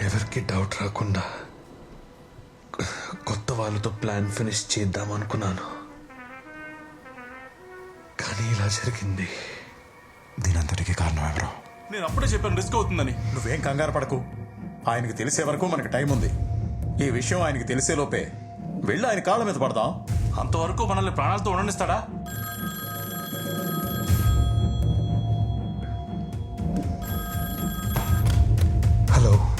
ఎవరికి డౌట్ రాకుండా కొత్త వాళ్ళతో ప్లాన్ ఫినిష్ చేద్దాం అనుకున్నాను. కానీ ఇలా జరిగింది. దీనంతటికి కారణం ఎవరు? నేను అప్పుడే చెప్పాను రిస్క్ అవుతుందని. నువ్వేం కంగారు పడకు. ఆయనకి తెలిసే వరకు మనకి టైం ఉంది. ఈ విషయం ఆయనకి తెలిసే లోపే వెళ్ళి ఆయన కాళ్ళ మీద పడదాం. అంతవరకు మనల్ని ప్రాణాలతో ఉండనిస్తాడా? హలో